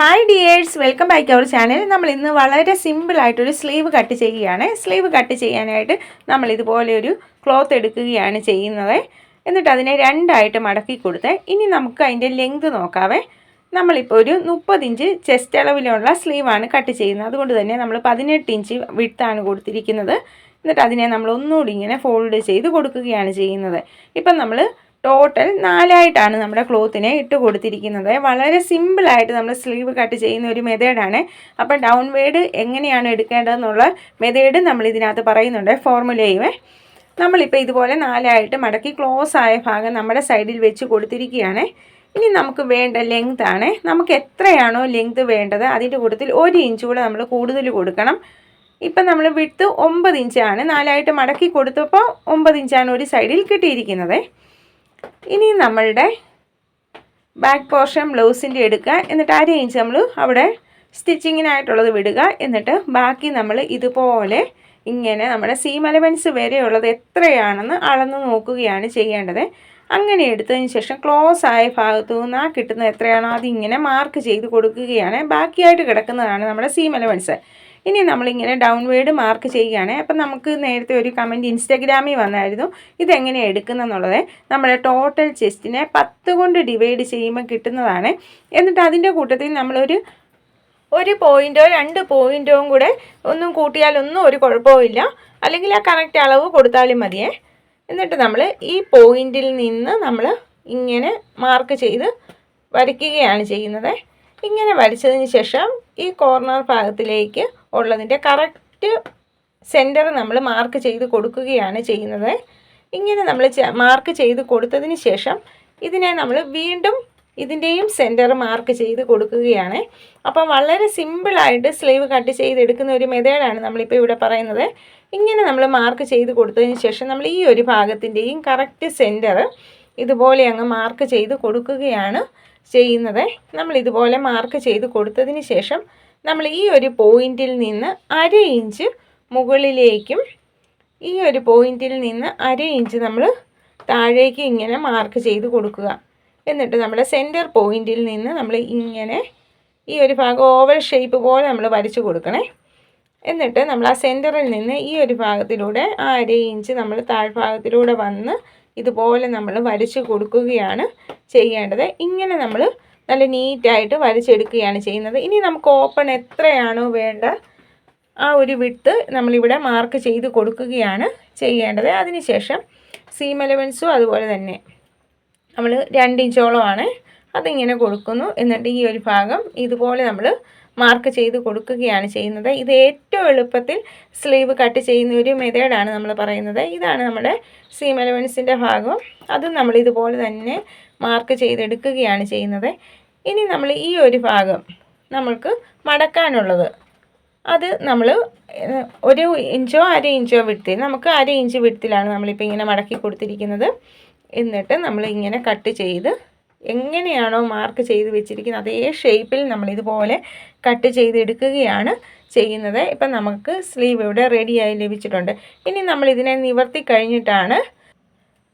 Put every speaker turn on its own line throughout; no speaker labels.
Hi dears welcome back our channel നമ്മൾ ഇന്ന് വളരെ സിമ്പിളായിട്ടൊരു സ്ലീവ് കട്ട് ചെയ്യുകയാണ്. സ്ലീവ് കട്ട് ചെയ്യാനായിട്ട് നമ്മൾ ഇതുപോലെ ഒരു ക്ലോത്ത് എടുക്കുകയാണ് ചെയ്യുന്നത്. എന്നിട്ട് അതിനെ രണ്ടായിട്ട് മടക്കി കൊടുത്ത് ഇനി നമുക്ക് അതിന്റെ ലെങ്ത് നോക്കാവേ. നമ്മളിപ്പോൾ ഒരു മുപ്പത് ഇഞ്ച് ചെസ്റ്റ് അളവിലുള്ള സ്ലീവാണ് കട്ട് ചെയ്യുന്നത്. അതുകൊണ്ട് തന്നെ നമ്മൾ പതിനെട്ട് ഇഞ്ച് വിട്താണ് കൊടുത്തിരിക്കുന്നത്. എന്നിട്ട് അതിനെ നമ്മൾ ഒന്നുകൂടി ഇങ്ങനെ ഫോൾഡ് ചെയ്ത് കൊടുക്കുകയാണ് ചെയ്യുന്നത്. ഇപ്പം നമ്മൾ ടോട്ടൽ നാലായിട്ടാണ് നമ്മുടെ ക്ലോത്തിനെ ഇട്ട് കൊടുത്തിരിക്കുന്നത്. വളരെ സിമ്പിളായിട്ട് നമ്മൾ സ്ലീവ് കട്ട് ചെയ്യുന്ന ഒരു മെത്തേഡാണ് അപ്പം ഡൗൺ വേഡ് എങ്ങനെയാണ് എടുക്കേണ്ടതെന്നുള്ള മെത്തേഡ് നമ്മൾ ഇതിനകത്ത് പറയുന്നുണ്ട് ഫോർമുലയുമേ നമ്മളിപ്പോൾ ഇതുപോലെ നാലായിട്ട് മടക്കി ക്ലോസ് ആയ ഭാഗം നമ്മുടെ സൈഡിൽ വെച്ച് കൊടുത്തിരിക്കുകയാണ്. ഇനി നമുക്ക് വേണ്ട ലെങ്ത് ആണ്. നമുക്ക് എത്രയാണോ ലെങ്ത് വേണ്ടത് അതിന്റെ കൂട്ടത്തിൽ ഒരു ഇഞ്ച് കൂടെ നമ്മൾ കൂടുതൽ കൊടുക്കണം. ഇപ്പം നമ്മൾ വിട്ട് ഒമ്പത് ഇഞ്ചാണ് നാലായിട്ട് മടക്കി കൊടുത്തപ്പോൾ ഒമ്പത് ഇഞ്ചാണ് ഒരു സൈഡിൽ കിട്ടിയിരിക്കുന്നത്. ഇനി നമ്മളുടെ ബാക്ക് പോർഷൻ ബ്ലൗസിന്റെ എടുക്കുക. എന്നിട്ട് അര ഇഞ്ച് നമ്മൾ അവിടെ സ്റ്റിച്ചിങ്ങിനായിട്ടുള്ളത് വിടുക. എന്നിട്ട് ബാക്കി നമ്മൾ ഇതുപോലെ ഇങ്ങനെ നമ്മുടെ സീം അലവൻസ് വരെയുള്ളത് എത്രയാണെന്ന് അളന്ന് നോക്കുകയാണ് ചെയ്യേണ്ടത്. അങ്ങനെ എടുത്തതിന് ശേഷം ക്ലോസ് ആയ ഭാഗത്തു നിന്ന് ആ കിട്ടുന്ന എത്രയാണോ അതിങ്ങനെ മാർക്ക് ചെയ്ത് കൊടുക്കുകയാണ്. ബാക്കിയായിട്ട് കിടക്കുന്നതാണ് നമ്മുടെ സീം അലവൻസ് ഇനി നമ്മളിങ്ങനെ ഡൗൺവേഡ് മാർക്ക് ചെയ്യുകയാണ്. അപ്പം നമുക്ക് നേരത്തെ ഒരു കമന്റ് ഇൻസ്റ്റാഗ്രാമിൽ വന്നായിരുന്നു. ഇതെങ്ങനെ എടുക്കുന്നെന്നുള്ളത് നമ്മുടെ ടോട്ടൽ ചെസ്റ്റിനെ പത്ത് കൊണ്ട് ഡിവൈഡ് ചെയ്യുമ്പോൾ കിട്ടുന്നതാണ്. എന്നിട്ട് അതിന്റെ കൂട്ടത്തിൽ നമ്മളൊരു ഒരു പോയിന്റോ രണ്ട് പോയിന്റോ കൂടെ ഒന്നും കൂട്ടിയാലൊന്നും ഒരു കുഴപ്പമില്ല അല്ലെങ്കിൽ ആ കറക്റ്റ് അളവ് കൊടുത്താലും മതിയേ. എന്നിട്ട് നമ്മൾ ഈ പോയിന്റിൽ നിന്ന് നമ്മൾ ഇങ്ങനെ മാർക്ക് ചെയ്ത് വരയ്ക്കുകയാണ് ചെയ്യുന്നത്. ഇങ്ങനെ വരച്ചതിന് ശേഷം ഈ കോർണർ ഭാഗത്തിലേക്ക് ഉള്ളതിന്റെ കറക്റ്റ് സെന്റർ നമ്മൾ മാർക്ക് ചെയ്ത് കൊടുക്കുകയാണ് ചെയ്യുന്നത്. ഇങ്ങനെ നമ്മൾ മാർക്ക് ചെയ്ത് കൊടുത്തതിന് ശേഷം ഇതിനെ നമ്മൾ വീണ്ടും ഇതിന്റെയും സെന്റർ മാർക്ക് ചെയ്ത് കൊടുക്കുകയാണ്. അപ്പം വളരെ സിമ്പിളായിട്ട് സ്ലീവ് കട്ട് ചെയ്തെടുക്കുന്ന ഒരു മെത്തേഡാണ് നമ്മളിപ്പോൾ ഇവിടെ പറയുന്നത്. ഇങ്ങനെ നമ്മൾ മാർക്ക് ചെയ്ത് കൊടുത്തതിന് ശേഷം നമ്മൾ ഈ ഒരു ഭാഗത്തിന്റെയും കറക്റ്റ് സെന്റർ ഇതുപോലെ അങ്ങ് മാർക്ക് ചെയ്ത് കൊടുക്കുകയാണ്. ചെയ്യുന്നത്. നമ്മൾ ഇതുപോലെ മാർക്ക് ചെയ്ത് കൊടുത്തതിന് ശേഷം നമ്മൾ ഈ ഒരു പോയിന്റിൽ നിന്ന് അര ഇഞ്ച് മുകളിലേക്കും ഈ ഒരു പോയിന്റിൽ നിന്ന് അര ഇഞ്ച് നമ്മൾ താഴേക്ക് ഇങ്ങനെ മാർക്ക് ചെയ്ത് കൊടുക്കുക. എന്നിട്ട് നമ്മുടെ സെന്റർ പോയിന്റിൽ നിന്ന് നമ്മൾ ഇങ്ങനെ ഈ ഒരു ഭാഗം ഓവൽ ഷേപ്പ് പോലെ നമ്മൾ വരച്ച് കൊടുക്കണേ. എന്നിട്ട് നമ്മൾ ആ സെന്ററിൽ നിന്ന് ഈ ഒരു ഭാഗത്തിലൂടെ ആ അര ഇഞ്ച് നമ്മൾ താഴ്ഭാഗത്തിലൂടെ വന്ന് ഇതുപോലെ നമ്മൾ വരച്ച് കൊടുക്കുകയാണ്. ചെയ്യേണ്ടത്. ഇങ്ങനെ നമ്മൾ നല്ല നീറ്റായിട്ട് വരച്ചെടുക്കുകയാണ് ചെയ്യുന്നത്. ഇനി നമുക്ക് ഓപ്പൺ എത്രയാണോ വേണ്ട ആ ഒരു വിട്ട് നമ്മളിവിടെ മാർക്ക് ചെയ്ത് കൊടുക്കുകയാണ് ചെയ്യേണ്ടത്. അതിനുശേഷം സീം എലവൻസും അതുപോലെ തന്നെ നമ്മൾ രണ്ട് ഇഞ്ചോളമാണ് അതിങ്ങനെ കൊടുക്കുന്നു. എന്നിട്ട് ഈ ഒരു ഭാഗം ഇതുപോലെ നമ്മൾ മാർക്ക് ചെയ്ത് കൊടുക്കുകയാണ് ചെയ്യുന്നത്. ഇത് ഏറ്റവും എളുപ്പത്തിൽ സ്ലീവ് കട്ട് ചെയ്യുന്ന ഒരു മെത്തേഡാണ് നമ്മൾ പറയുന്നത്. ഇതാണ് നമ്മുടെ സീം എലവൻസിന്റെ ഭാഗം. അതും നമ്മൾ ഇതുപോലെ തന്നെ മാർക്ക് ചെയ്തെടുക്കുകയാണ് ചെയ്യുന്നത്. ഇനി നമ്മൾ ഈ ഒരു ഭാഗം നമ്മൾക്ക് മടക്കാനുള്ളത്. അത് നമ്മൾ ഒരു ഇഞ്ചോ അര ഇഞ്ചോ വിടുത്തി നമുക്ക് അര ഇഞ്ച് വിടുത്തിലാണ് നമ്മളിപ്പോൾ ഇങ്ങനെ മടക്കി കൊടുത്തിരിക്കുന്നത്. എന്നിട്ട് നമ്മൾ ഇങ്ങനെ കട്ട് ചെയ്ത് എങ്ങനെയാണോ മാർക്ക് ചെയ്ത് വെച്ചിരിക്കുന്നത് അതേ ഷേപ്പിൽ നമ്മൾ ഇതുപോലെ കട്ട് ചെയ്തെടുക്കുകയാണ് ചെയ്യുന്നത്. ഇപ്പം നമുക്ക് സ്ലീവ് ഇവിടെ റെഡിയായി ലഭിച്ചിട്ടുണ്ട്. ഇനി നമ്മളിതിനെ നിവർത്തി കഴിഞ്ഞിട്ടാണ്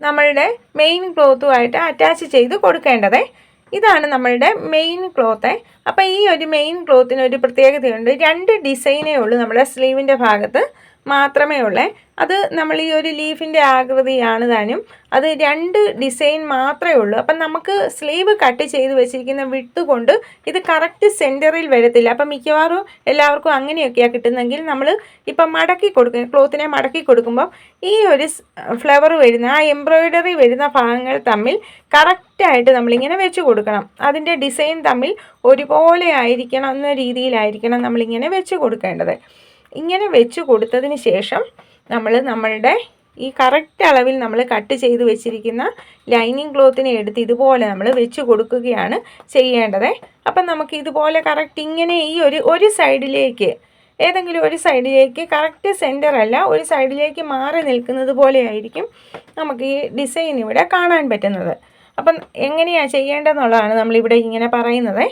നമ്മളുടെ മെയിൻ ക്ലോത്തുമായിട്ട് അറ്റാച്ച് ചെയ്ത് കൊടുക്കേണ്ടത്. ഇതാണ് നമ്മളുടെ മെയിൻ ക്ലോത്ത് അപ്പോൾ ഈ ഒരു മെയിൻ ക്ലോത്തിന് ഒരു പ്രത്യേകതയുണ്ട്. രണ്ട് ഡിസൈനേ ഉള്ളൂ നമ്മുടെ സ്ലീവിന്റെ ഭാഗത്ത്. മാത്രമേ ഉള്ളേ. അത് നമ്മൾ ഈ ഒരു ലീഫിന്റെ ആകൃതിയാണ് താനും. അത് രണ്ട് ഡിസൈൻ മാത്രമേ ഉള്ളൂ. അപ്പം നമുക്ക് സ്ലീവ് കട്ട് ചെയ്ത് വെച്ചിരിക്കുന്ന വിട്ട് കൊണ്ട് ഇത് കറക്റ്റ് സെന്ററിൽ വരത്തില്ല. അപ്പം മിക്കവാറും എല്ലാവർക്കും അങ്ങനെയൊക്കെയാണ് കിട്ടുന്നതെങ്കിൽ നമ്മൾ ഇപ്പം മടക്കി കൊടുക്കുക ക്ലോത്തിനെ മടക്കി കൊടുക്കുമ്പോൾ ഈ ഒരു ഫ്ലവർ വരുന്ന ആ എംബ്രോയിഡറി വരുന്ന ഭാഗങ്ങൾ തമ്മിൽ കറക്റ്റായിട്ട് നമ്മളിങ്ങനെ വെച്ച് കൊടുക്കണം. അതിന്റെ ഡിസൈൻ തമ്മിൽ ഒരുപോലെ ആയിരിക്കണം എന്ന രീതിയിലായിരിക്കണം നമ്മളിങ്ങനെ വെച്ച് കൊടുക്കേണ്ടത്. ഇങ്ങനെ വെച്ച് കൊടുത്തതിന് ശേഷം നമ്മൾ നമ്മളുടെ ഈ കറക്റ്റ് അളവിൽ നമ്മൾ കട്ട് ചെയ്ത് വെച്ചിരിക്കുന്ന ലൈനിങ് ക്ലോത്തിനെ എടുത്ത് ഇതുപോലെ നമ്മൾ വെച്ച് കൊടുക്കുകയാണ് ചെയ്യേണ്ടത്. അപ്പം നമുക്ക് ഇതുപോലെ കറക്റ്റ് ഇങ്ങനെ ഈ ഒരു ഒരു സൈഡിലേക്ക് ഏതെങ്കിലും ഒരു സൈഡിലേക്ക് കറക്റ്റ് സെന്റർ അല്ല ഒരു സൈഡിലേക്ക് മാറി നിൽക്കുന്നത് പോലെയായിരിക്കും നമുക്ക് ഈ ഡിസൈൻ ഇവിടെ കാണാൻ പറ്റുന്നത്. അപ്പം എങ്ങനെയാണ് ചെയ്യേണ്ടതെന്നുള്ളതാണ് നമ്മളിവിടെ ഇങ്ങനെ പറയുന്നത്.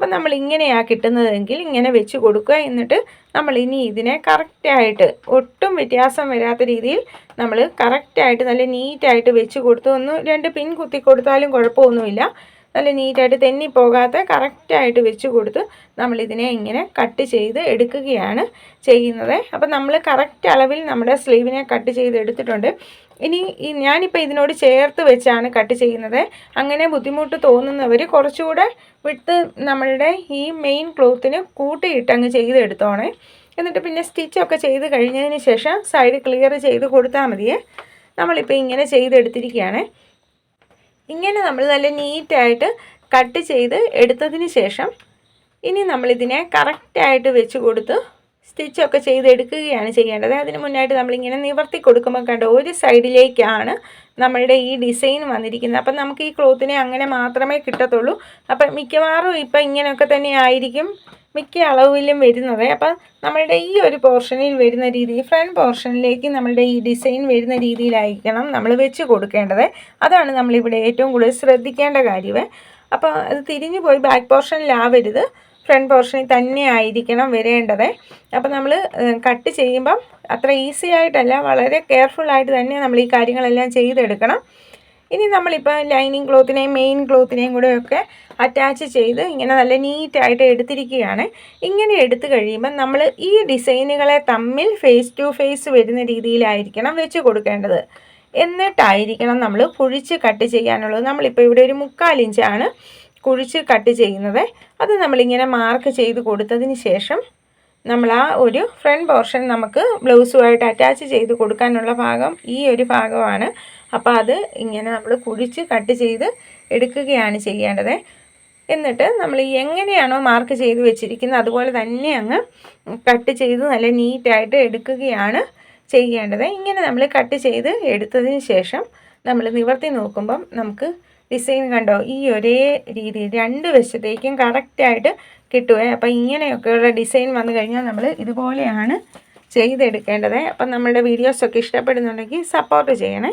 അപ്പം നമ്മൾ ഇങ്ങനെയാണ് കിട്ടുന്നതെങ്കിൽ ഇങ്ങനെ വെച്ച് കൊടുക്കുക. എന്നിട്ട് നമ്മൾ ഇനി ഇതിനെ കറക്റ്റായിട്ട് ഒട്ടും വ്യത്യാസം വരാത്ത രീതിയിൽ നമ്മൾ കറക്റ്റായിട്ട് നല്ല നീറ്റായിട്ട് വെച്ച് കൊടുത്തു. ഒന്ന് രണ്ട് പിൻ കുത്തി കൊടുത്താലും കുഴപ്പമൊന്നുമില്ല. നല്ല നീറ്റായിട്ട് തെന്നിപ്പോകാത്ത കറക്റ്റായിട്ട് വെച്ച് കൊടുത്ത് നമ്മളിതിനെ ഇങ്ങനെ കട്ട് ചെയ്ത് എടുക്കുകയാണ് ചെയ്യുന്നത്. അപ്പം നമ്മൾ കറക്റ്റ് അളവിൽ നമ്മുടെ സ്ലീവിനെ കട്ട് ചെയ്ത് എടുത്തിട്ടുണ്ട്. ഇനി ഞാനിപ്പോൾ ഇതിനോട് ചേർത്ത് വെച്ചാണ് കട്ട് ചെയ്യുന്നത്. അങ്ങനെ ബുദ്ധിമുട്ട് തോന്നുന്നവർ കുറച്ചുകൂടെ വിട്ട് നമ്മളുടെ ഈ മെയിൻ ക്ലോത്തിന് കൂട്ടിയിട്ടങ്ങ് ചെയ്തെടുത്തോണേ. എന്നിട്ട് പിന്നെ സ്റ്റിച്ചൊക്കെ ചെയ്ത് കഴിഞ്ഞതിന് ശേഷം സൈഡ് ക്ലിയർ ചെയ്ത് കൊടുത്താൽ മതിയേ. നമ്മളിപ്പോൾ ഇങ്ങനെ ചെയ്തെടുത്തിരിക്കുകയാണ്. ഇങ്ങനെ നമ്മൾ നല്ല നീറ്റായിട്ട് കട്ട് ചെയ്ത് എടുത്തതിന് ശേഷം ഇനി നമ്മളിതിനെ കറക്റ്റായിട്ട് വെച്ച് കൊടുത്ത് സ്റ്റിച്ചൊക്കെ ചെയ്തെടുക്കുകയാണ് ചെയ്യേണ്ടത്. അതിന് മുന്നായിട്ട് നമ്മളിങ്ങനെ നിവർത്തി കൊടുക്കുമ്പോൾ കണ്ട ഒരു സൈഡിലേക്കാണ് നമ്മളുടെ ഈ ഡിസൈൻ വന്നിരിക്കുന്നത്. അപ്പം നമുക്ക് ഈ ക്ലോത്തിനെ അങ്ങനെ മാത്രമേ കിട്ടത്തുള്ളൂ. അപ്പം മിക്കവാറും ഇപ്പം ഇങ്ങനെയൊക്കെ തന്നെ ആയിരിക്കും. മിക്ക അളവിലും വരുന്നത്. അപ്പം നമ്മളുടെ ഈ ഒരു പോർഷനിൽ വരുന്ന രീതി ഫ്രണ്ട് പോർഷനിലേക്ക് നമ്മളുടെ ഈ ഡിസൈൻ വരുന്ന രീതിയിലായിരിക്കണം നമ്മൾ വെച്ച് കൊടുക്കേണ്ടത്. അതാണ് നമ്മളിവിടെ ഏറ്റവും കൂടുതൽ ശ്രദ്ധിക്കേണ്ട കാര്യം. അപ്പോൾ അത് തിരിഞ്ഞു പോയി ബാക്ക് പോർഷനിലാവരുത്. ഫ്രണ്ട് പോർഷനിൽ തന്നെ ആയിരിക്കണം വരേണ്ടത്. അപ്പോൾ നമ്മൾ കട്ട് ചെയ്യുമ്പം അത്ര ഈസി ആയിട്ടല്ല വളരെ കെയർഫുള്ളായിട്ട് തന്നെ നമ്മൾ ഈ കാര്യങ്ങളെല്ലാം ചെയ്തെടുക്കണം. ഇനി നമ്മളിപ്പോൾ ലൈനിങ് ക്ലോത്തിനെയും മെയിൻ ക്ലോത്തിനെയും കൂടെ ഒക്കെ അറ്റാച്ച് ചെയ്ത് ഇങ്ങനെ നല്ല നീറ്റായിട്ട് എടുത്തിരിക്കുകയാണ്. ഇങ്ങനെ എടുത്തു കഴിയുമ്പോൾ നമ്മൾ ഈ ഡിസൈനുകളെ തമ്മിൽ ഫേസ് ടു ഫേസ് വരുന്ന രീതിയിലായിരിക്കണം വെച്ച് കൊടുക്കേണ്ടത്. എന്നിട്ടായിരിക്കണം നമ്മൾ കുഴിച്ച് കട്ട് ചെയ്യാനുള്ളത്. നമ്മളിപ്പോൾ ഇവിടെ ഒരു മുക്കാലിഞ്ചാണ് കുഴിച്ച് കട്ട് ചെയ്യുന്നത്. അത് നമ്മളിങ്ങനെ മാർക്ക് ചെയ്ത് കൊടുത്തതിന് ശേഷം നമ്മൾ ആ ഒരു ഫ്രണ്ട് പോർഷൻ നമുക്ക് ബ്ലൗസുമായിട്ട് അറ്റാച്ച് ചെയ്ത് കൊടുക്കാനുള്ള ഭാഗം ഈ ഒരു ഭാഗമാണ്. അപ്പോൾ അത് ഇങ്ങനെ നമ്മൾ കുഴിച്ച് കട്ട് ചെയ്ത് എടുക്കുകയാണ് ചെയ്യേണ്ടത്. എന്നിട്ട് നമ്മൾ എങ്ങനെയാണോ മാർക്ക് ചെയ്ത് വെച്ചിരിക്കുന്നത് അതുപോലെ തന്നെ അങ്ങ് കട്ട് ചെയ്ത് നല്ല നീറ്റായിട്ട് എടുക്കുകയാണ് ചെയ്യേണ്ടത്. ഇങ്ങനെ നമ്മൾ കട്ട് ചെയ്ത് എടുത്തതിന് ശേഷം നമ്മൾ നിവർത്തി നോക്കുമ്പം നമുക്ക് ഡിസൈൻ കണ്ടോ? ഈ ഒരേ രീതിയിൽ രണ്ട് വശത്തേക്കും കറക്റ്റായിട്ട് കിട്ടുക അപ്പം ഇങ്ങനെയൊക്കെയുള്ള ഡിസൈൻ വന്നു കഴിഞ്ഞാൽ നമ്മൾ ഇതുപോലെയാണ് ചെയ്തെടുക്കേണ്ടത്. അപ്പം നമ്മളുടെ വീഡിയോസൊക്കെ ഇഷ്ടപ്പെടുന്നുണ്ടെങ്കിൽ സപ്പോർട്ട് ചെയ്യണേ.